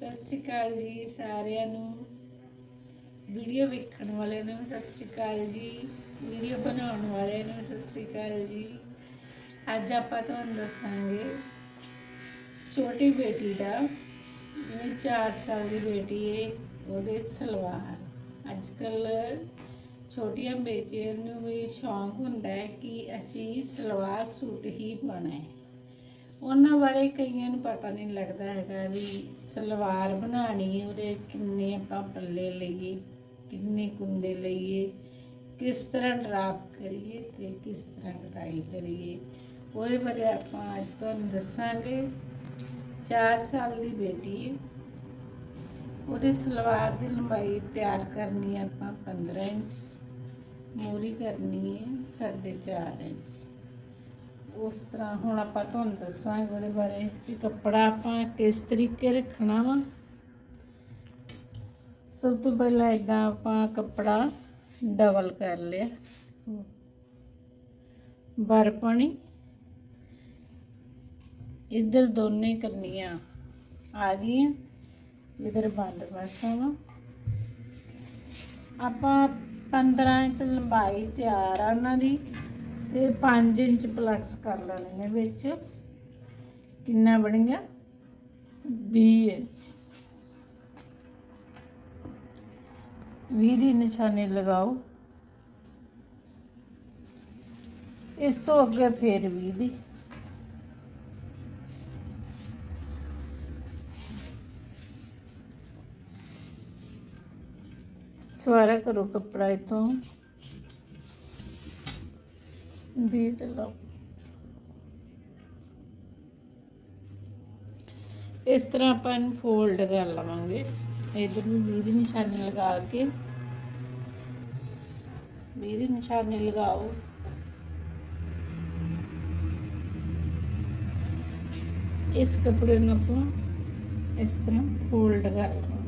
ਸਤਿ ਸ਼੍ਰੀ ਅਕਾਲ ਜੀ ਸਾਰਿਆਂ ਨੂੰ। ਵੀਡੀਓ ਵੇਖਣ ਵਾਲਿਆਂ ਨੂੰ ਸਤਿ ਸ਼੍ਰੀ ਅਕਾਲ ਜੀ। ਵੀਡੀਓ ਬਣਾਉਣ ਵਾਲਿਆਂ ਨੂੰ ਸਤਿ ਸ਼੍ਰੀ ਅਕਾਲ ਜੀ। ਅੱਜ ਆਪਾਂ ਤੁਹਾਨੂੰ ਦੱਸਾਂਗੇ ਛੋਟੀ ਬੇਟੀ ਦਾ, ਜਿਵੇਂ 4 ਸਾਲ ਦੀ ਬੇਟੀ ਹੈ ਉਹਦੇ ਸਲਵਾਰ। ਅੱਜ ਕੱਲ ਛੋਟੀਆਂ ਬੇਟੀਆਂ ਨੂੰ ਵੀ ਸ਼ੌਂਕ ਹੁੰਦਾ ਹੈ ਕਿ ਅਸੀਂ ਸਲਵਾਰ ਸੂਟ ਹੀ ਪਾਉਣਾ ਹੈ। ਉਹਨਾਂ ਬਾਰੇ ਕਈਆਂ ਨੂੰ ਪਤਾ ਨਹੀਂ ਲੱਗਦਾ ਹੈਗਾ ਵੀ ਸਲਵਾਰ ਬਣਾਣੀ ਉਹਦੇ ਕਿੰਨੇ ਆਪਾਂ ਪੱਲੇ ਲਈਏ, ਕਿੰਨੇ ਕੁੰਦੇ ਲਈਏ, ਕਿਸ ਤਰ੍ਹਾਂ ਡਰਾਪ ਕਰੀਏ ਤੇ ਕਿਸ ਤਰ੍ਹਾਂ ਕਟਾਈ ਕਰੀਏ। ਉਹਦੇ ਬਾਰੇ ਆਪਾਂ ਅੱਜ ਤੁਹਾਨੂੰ ਦੱਸਾਂਗੇ। 4 ਸਾਲ ਦੀ ਬੇਟੀ ਹੈ। ਉਹਦੀ ਸਲਵਾਰ ਦੀ ਲੰਬਾਈ ਤਿਆਰ ਕਰਨੀ ਹੈ ਆਪਾਂ 15 ਇੰਚ, ਮੂਰੀ ਕਰਨੀ ਹੈ 4.5 ਇੰਚ। ਉਸ ਤਰ੍ਹਾਂ ਹੁਣ ਆਪਾਂ ਤੁਹਾਨੂੰ ਦੱਸਾਂਗੇ ਉਹਦੇ ਬਾਰੇ ਕਿ ਕੱਪੜਾ ਆਪਾਂ ਕਿਸ ਤਰੀਕੇ ਰੱਖਣਾ ਵਾ। ਸਭ ਤੋਂ ਪਹਿਲਾਂ ਇਦਾਂ ਆਪਾਂ ਕੱਪੜਾ ਡਬਲ ਕਰ ਲਿਆ। ਬਰਪਣੀ ਇੱਧਰ ਦੋਨੇ ਕਰਨੀਆਂ ਆ ਗਈਆਂ। ਇਧਰ ਬੰਦ ਪਾਸਾ ਵਾ। ਆਪਾਂ 15 ਇੰਚ ਲੰਬਾਈ ਤਿਆਰ ਆ ਉਹਨਾਂ ਦੀ। ਤੇ 5 ਇੰਚ ਪਲੱਸ ਕਰ ਲੈਣੇ ਨੇ ਵਿੱਚ। ਕਿੰਨਾ ਬਣ ਗਿਆ? 20 ਇੰਚ। 20 ਦੀ ਨਿਸ਼ਾਨੀ ਲਗਾਓ। ਇਸ ਤੋਂ ਅੱਗੇ ਫੇਰ 20 ਦੀ। ਸਵਾਰਾ ਕਰੋ ਕੱਪੜਾ ਇਤੋਂ ਵੀ ਲਓ। ਇਸ ਤਰ੍ਹਾਂ ਆਪਾਂ ਇਹਨੂੰ ਫੋਲਡ ਕਰ ਲਵਾਂਗੇ। ਇਧਰ ਵੀ ਵੀਹ ਦੀ ਨਿਸ਼ਾਨੀ ਲਗਾ ਕੇ। ਵੀਹ ਦੀ ਨਿਸ਼ਾਨੀ ਲਗਾਓ। ਇਸ ਕੱਪੜੇ ਨੂੰ ਆਪਾਂ ਇਸ ਤਰ੍ਹਾਂ ਫੋਲਡ ਕਰ ਲਵਾਂਗੇ।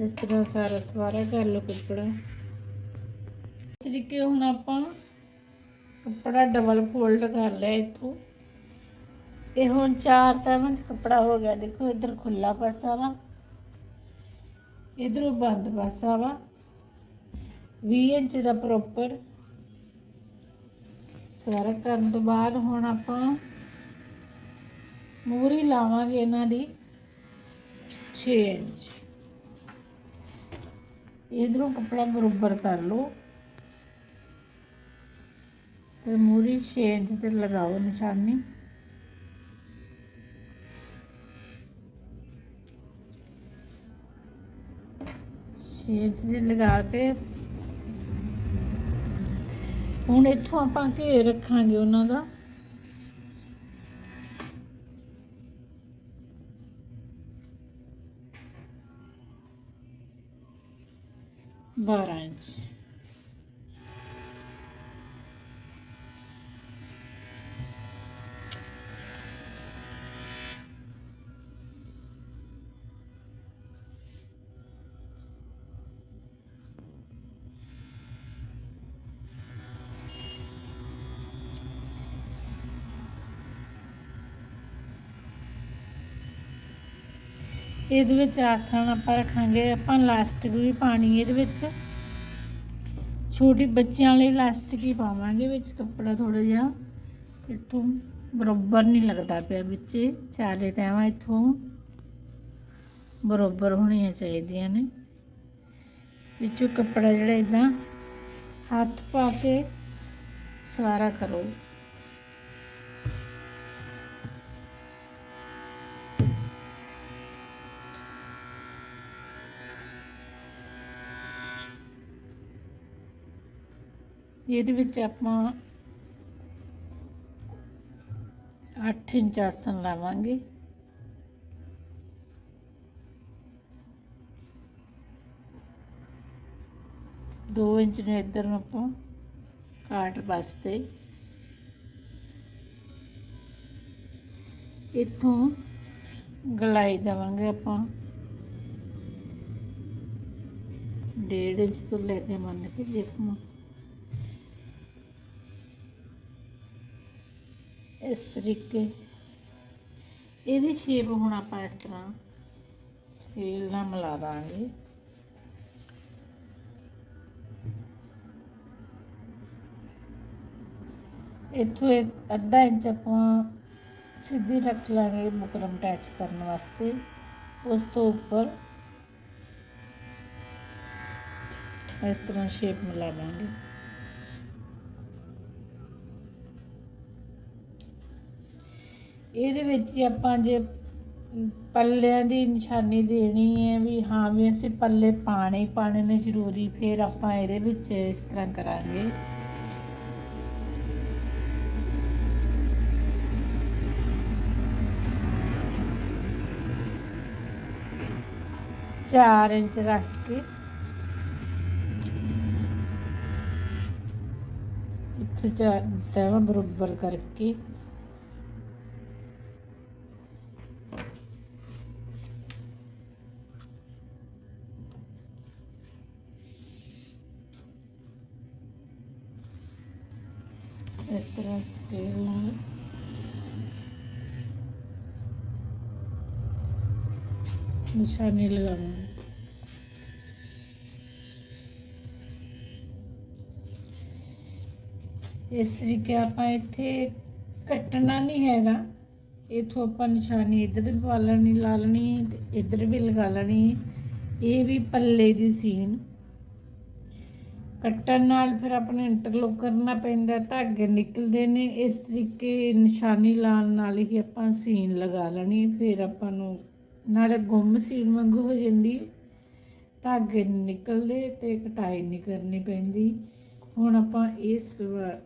ਇਸ ਤਰ੍ਹਾਂ ਸਾਰਾ ਸਵਾਰਾ ਕਰ ਲਓ ਕੱਪੜਾ। ਇਸ ਤਰੀਕੇ ਹੁਣ ਆਪਾਂ ਕੱਪੜਾ ਡਬਲ ਫੋਲਡ ਕਰ ਲਿਆ ਇਥੋਂ। ਇਹ ਹੁਣ ਚਾਰ ਤੈਵਾਂ ਚ ਕੱਪੜਾ ਹੋ ਗਿਆ। ਦੇਖੋ ਇੱਧਰ ਖੁੱਲਾ ਪਾਸਾ ਵਾ। ਇਧਰੋਂ ਬੰਦ ਪਾਸਾ ਵਾ। 20 ਇੰਚ ਦਾ ਪ੍ਰੋਪਰ ਸਵਾਰਾ ਕਰਨ ਤੋਂ ਬਾਅਦ ਹੁਣ ਆਪਾਂ ਮੂਰੀ ਲਾਵਾਂਗੇ ਇਹਨਾਂ ਦੀ 6 ਇੰਚ। ਇਧਰੋਂ ਕੱਪੜਾ ਬਰੋਬਰ ਕਰ ਲਓ। ਤੇ ਮੂਰੀ 6 ਇੰਚ ਤੇ ਲਗਾਓ ਨਿਸ਼ਾਨੀ। ਛੇ ਇੰਚ ਤੇ ਲਗਾ ਕੇ ਹੁਣ ਇੱਥੋਂ ਆਪਾਂ ਘੇਰ ਰੱਖਾਂਗੇ ਉਹਨਾਂ ਦਾ। ਬਾਰਾਂ ਇੰਚ ਇਹਦੇ ਵਿੱਚ ਆਸਣ ਆਪਾਂ ਰੱਖਾਂਗੇ, ਆਪਾਂ ਲਾਸਟਿਕ ਵੀ ਪਾਣੀ ਇਹਦੇ ਵਿੱਚ। ਛੋਟੇ ਬੱਚਿਆਂ ਲਈ ਲਾਸਟਿਕ ਹੀ ਪਾਵਾਂਗੇ ਵਿੱਚ ਕੱਪੜਾ ਥੋੜਾ ਜਿਹਾ। ਇੱਥੋਂ ਬਰਾਬਰ ਨਹੀਂ ਲੱਗਦਾ ਪਿਆ ਵਿੱਚ, ਚਾਰੇ ਤੈਵਾਂ ਇੱਥੋਂ ਬਰਾਬਰ ਹੋਣੀਆਂ ਚਾਹੀਦੀਆਂ ਨੇ। ਵਿੱਚੋਂ ਕੱਪੜਾ ਜਿਹੜਾ ਇਦਾਂ ਹੱਥ ਪਾ ਕੇ ਸਾਰਾ ਕਰੋ। ਇਹਦੇ ਵਿੱਚ ਆਪਾਂ 8 ਇੰਚ ਆਸਨ ਲਾਵਾਂਗੇ। ਦੋ ਇੰਚ ਨੂੰ ਇੱਧਰ ਨੂੰ ਆਪਾਂ ਕਾਟ ਵਾਸਤੇ। ਇੱਥੋਂ ਗਲਾਈ ਦੇਵਾਂਗੇ ਆਪਾਂ। ਡੇਢ ਇੰਚ ਤੋਂ ਲੈ ਕੇ ਮੰਨ ਕੇ ਦੇਖੋ ਇਸ ਤਰੀਕੇ। ਇਹਦੀ ਸ਼ੇਪ ਹੁਣ ਆਪਾਂ ਇਸ ਤਰ੍ਹਾਂ ਸਕੇਲ ਨਾਲ ਮਿਲਾ ਦਾਂਗੇ। ਇੱਥੋਂ ਇੱਕ ਅੱਧਾ ਇੰਚ ਆਪਾਂ ਸਿੱਧੀ ਰੱਖ ਲਾਂਗੇ ਮੁਕਰਮ ਅਟੈਚ ਕਰਨ ਵਾਸਤੇ। ਉਸ ਤੋਂ ਉੱਪਰ ਇਸ ਤਰ੍ਹਾਂ ਸ਼ੇਪ ਮਿਲਾ ਦਾਂਗੇ। ਇਹਦੇ ਵਿੱਚ ਹੀ ਆਪਾਂ ਜੇ ਪੱਲਿਆਂ ਦੀ ਨਿਸ਼ਾਨੀ ਦੇਣੀ ਹੈ ਵੀ ਹਾਂ ਵੀ ਅਸੀਂ ਪੱਲੇ ਪਾਣੇ ਹੀ ਪਾਣੇ ਨੇ, ਜ਼ਰੂਰੀ ਫਿਰ ਆਪਾਂ ਇਹਦੇ ਵਿੱਚ ਇਸ ਤਰ੍ਹਾਂ ਕਰਾਂਗੇ। ਚਾਰ ਇੰਚ ਰੱਖ ਕੇ ਇੱਥੇ ਚਾਰ ਦਿੱਤਾ ਬਰੋਬਰ ਕਰਕੇ ਨਿਸ਼ਾਨੀ ਲਗਾਵਾਂਗੇ ਇਸ ਤਰੀਕੇ ਆਪਾਂ ਇੱਥੇ ਕੱਟਣਾ ਨਹੀਂ ਹੈਗਾ ਇਥੋਂ ਆਪਾਂ ਨਿਸ਼ਾਨੀ ਇੱਧਰ ਵੀ ਪਾ ਲੈਣੀ ਲਾ ਲੈਣੀ ਤੇ ਇੱਧਰ ਵੀ ਲਗਾ ਲੈਣੀ ਇਹ ਵੀ ਪੱਲੇ ਦੀ ਸੀਨ ਕੱਟਣ ਨਾਲ ਫਿਰ ਆਪਣੇ ਇੰਟਰਲੋਕ ਕਰਨਾ ਪੈਂਦਾ ਧਾਗੇ ਨਿਕਲਦੇ ਨੇ ਇਸ ਤਰੀਕੇ ਨਿਸ਼ਾਨੀ ਲਾਉਣ ਨਾਲ ਹੀ ਆਪਾਂ ਸੀਨ ਲਗਾ ਲੈਣੀ ਫਿਰ ਆਪਾਂ ਨੂੰ ਨਾਲੇ ਗੁੰਮ ਸੀਨ ਵਾਂਗੂ ਹੋ ਜਾਂਦੀ ਧਾਗੇ ਨੀ ਨਿਕਲਦੇ ਤੇ ਕਟਾਈ ਨਹੀਂ ਕਰਨੀ ਪੈਂਦੀ। ਹੁਣ ਆਪਾਂ ਇਹ ਸਲਵਾਰ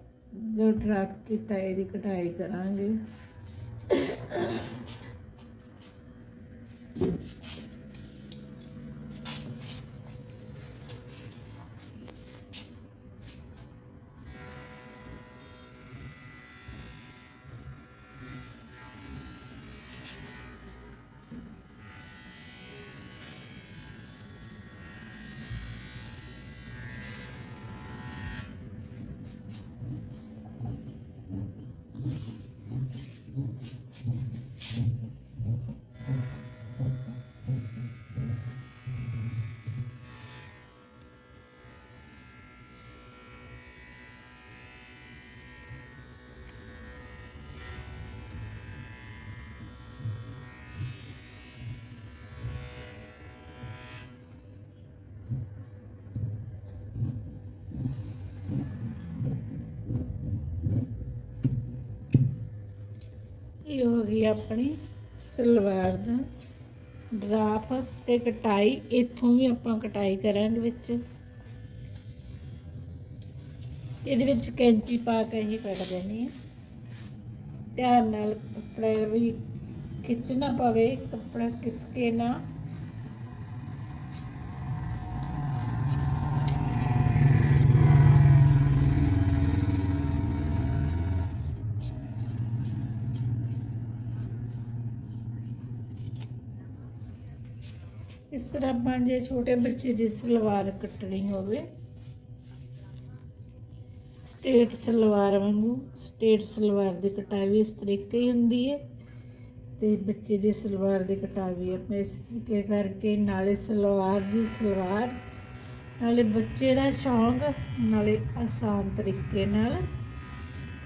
ਜੋ ਡਰਾ ਕੀਤਾ, ਇਹਦੀ ਕਟਾਈ ਕਰਾਂਗੇ। ਇਹ ਹੋ ਗਈ ਆਪਣੀ ਸਲਵਾਰ ਦਾ ਡਰਾਪ ਤੇ ਕਟਾਈ। ਇੱਥੋਂ ਵੀ ਆਪਾਂ ਕਟਾਈ ਕਰਾਂਗੇ ਵਿੱਚ। ਇਹਦੇ ਵਿੱਚ ਕੈਂਚੀ ਪਾ ਕੇ ਹੀ ਕੱਟ ਦੇਣੀ ਹੈ ਧਿਆਨ ਨਾਲ ਕੱਪੜਾ ਵੀ ਖਿੱਚਣਾ ਪਵੇ, ਕੱਪੜਾ ਕਿਸਕੇ ਨਾ। ਇਸ ਤਰ੍ਹਾਂ ਆਪਾਂ ਜੇ ਛੋਟੇ ਬੱਚੇ ਦੀ ਸਲਵਾਰ ਕੱਟਣੀ ਹੋਵੇ, ਸਟੇਟ ਸਲਵਾਰ ਵਾਂਗੂ, ਸਟੇਟ ਸਲਵਾਰ ਦੀ ਕਟਾਈ ਇਸ ਤਰੀਕੇ ਹੀ ਹੁੰਦੀ ਹੈ ਤੇ ਬੱਚੇ ਦੀ ਸਲਵਾਰ ਦੀ ਕਟਾਈ ਵੀ ਆਪਣੇ ਇਸ ਤਰੀਕੇ ਕਰਕੇ, ਨਾਲੇ ਸਲਵਾਰ ਦੀ ਸਲਵਾਰ, ਨਾਲੇ ਬੱਚੇ ਦਾ ਸ਼ੌਂਕ, ਨਾਲੇ ਆਸਾਨ ਤਰੀਕੇ ਨਾਲ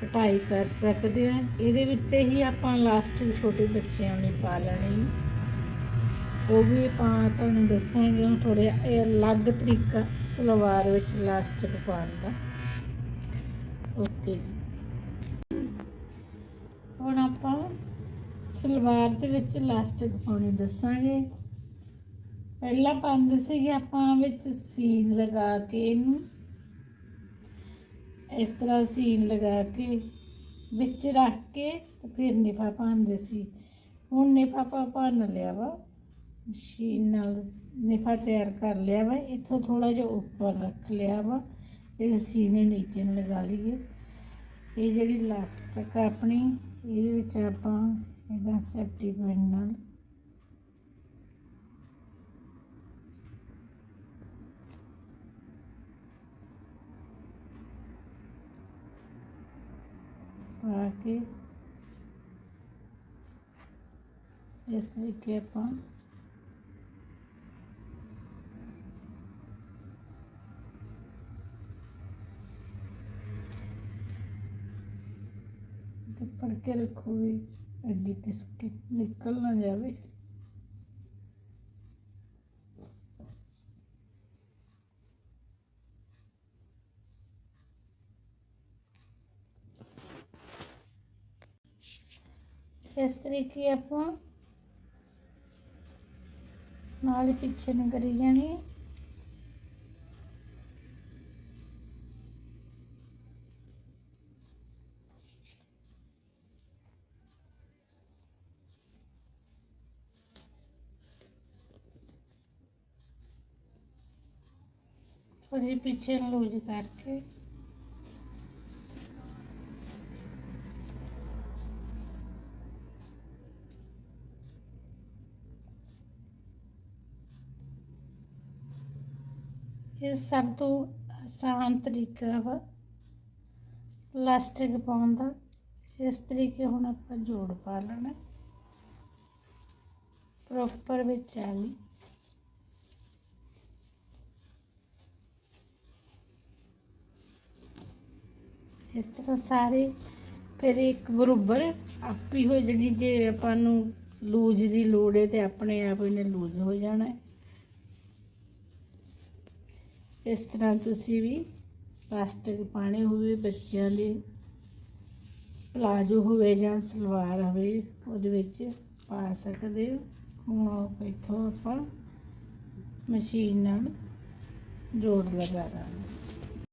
ਕਟਾਈ ਕਰ ਸਕਦੇ ਹਾਂ। ਇਹਦੇ ਵਿੱਚ ਹੀ ਆਪਾਂ ਲਾਸਟ ਛੋਟੇ ਬੱਚਿਆਂ ਲਈ ਪਾ ਲੈਣੀ। ਉਹ ਵੀ ਆਪਾਂ ਤੁਹਾਨੂੰ ਦੱਸਾਂਗੇ, ਹੁਣ ਥੋੜੇ ਇਹ ਅਲੱਗ ਤਰੀਕਾ ਸਲਵਾਰ ਵਿੱਚ ਲਾਸਟਿਕ ਪਾਉਣ ਦਾ। ਓਕੇ ਜੀ। ਹੁਣ ਆਪਾਂ ਸਲਵਾਰ ਦੇ ਵਿੱਚ ਲਾਸਟਿਕ ਪਾਉਣੀ ਦੱਸਾਂਗੇ। ਪਹਿਲਾਂ ਪਾਉਂਦੇ ਸੀਗੇ, ਆਪਾਂ ਵਿੱਚ ਸੀਨ ਲਗਾ ਕੇ ਇਹਨੂੰ। ਇਸ ਤਰ੍ਹਾਂ ਸੀਨ ਲਗਾ ਕੇ ਵਿੱਚ ਰੱਖ ਕੇ ਤੇ ਫਿਰ ਨਿਫਾ ਪਾਉਂਦੇ ਸੀ। ਹੁਣ ਨਿਫਾ ਪਾ ਭੰਨ ਲਿਆ ਵਾ। ਮਸ਼ੀਨ ਨਾਲ ਨਿਫਾ ਤਿਆਰ ਕਰ ਲਿਆ ਵਾ, ਇੱਥੋਂ ਥੋੜਾ ਜਿਹਾ ਉੱਪਰ ਰੱਖ ਲਿਆ ਵਾ, ਇਹ ਸੀਨੇ ਨੀਚੇ ਨੂੰ ਲਗਾ ਲਈਏ ਇਹ ਜਿਹੜੀ ਲਾਸਟਿਕ ਆ ਆਪਣੀ, ਇਹਦੇ ਵਿੱਚ ਆਪਾਂ ਇਹਦਾ ਸੈਫਟੀ ਪਿਨ ਨਾਲ ਪਾ ਕੇ ਇਸ ਤਰੀਕੇ ਆਪਾਂ ਤੇ ਪੜ ਕੇ ਰੱਖੋ ਵੀ ਅੱਗੇ ਕਿਸ ਨਿਕਲ ਨਾ ਜਾਵੇ। ਇਸ ਤਰੀਕੇ ਆਪਾਂ ਨਾਲ ਹੀ ਪਿੱਛੇ ਨੂੰ ਕਰੀ ਜਾਣੀ ਥੋੜੀ ਜਿਹੀ ਪਿੱਛੇ ਨੂੰ ਲੂਜ ਕਰਕੇ। ਇਹ ਸਭ ਤੋਂ ਆਸਾਨ ਤਰੀਕਾ ਵਾ ਲਾਸਟਿਕ ਪਾਉਣ ਦਾ। ਇਸ ਤਰੀਕੇ ਹੁਣ ਆਪਾਂ ਜੋੜ ਪਾ ਲੈਣਾ। ਪ੍ਰੋਪਰ ਵਿੱਚ ਆ ਗਈ। ਇਸ ਤਰ੍ਹਾਂ ਸਾਰੇ ਫਿਰ ਇੱਕ ਬਰੋਬਰ ਆਪੀ ਹੋ ਜਣੀ, ਜੇ ਆਪਾਂ ਨੂੰ ਲੂਜ ਦੀ ਲੋੜ ਹੈ ਤੇ ਆਪਣੇ ਆਪ ਇਹਨੇ ਲੂਜ ਹੋ ਜਾਣਾ ਇਸ ਤਰ੍ਹਾਂ ਤੁਸੀਂ ਵੀ ਪਲਾਸਟਿਕ ਪਾਣੇ ਹੋਵੇ, ਬੱਚਿਆਂ ਦੇ ਪਲਾਜੋ ਹੋਵੇ ਜਾਂ ਸਲਵਾਰ ਹੋਵੇ, ਉਹਦੇ ਵਿੱਚ ਪਾ ਸਕਦੇ ਹੋ। ਹੁਣ ਇੱਥੋਂ ਆਪਾਂ ਮਸ਼ੀਨ ਨਾਲ ਜੋੜ ਲਗਾ ਦਾਂਗੇ।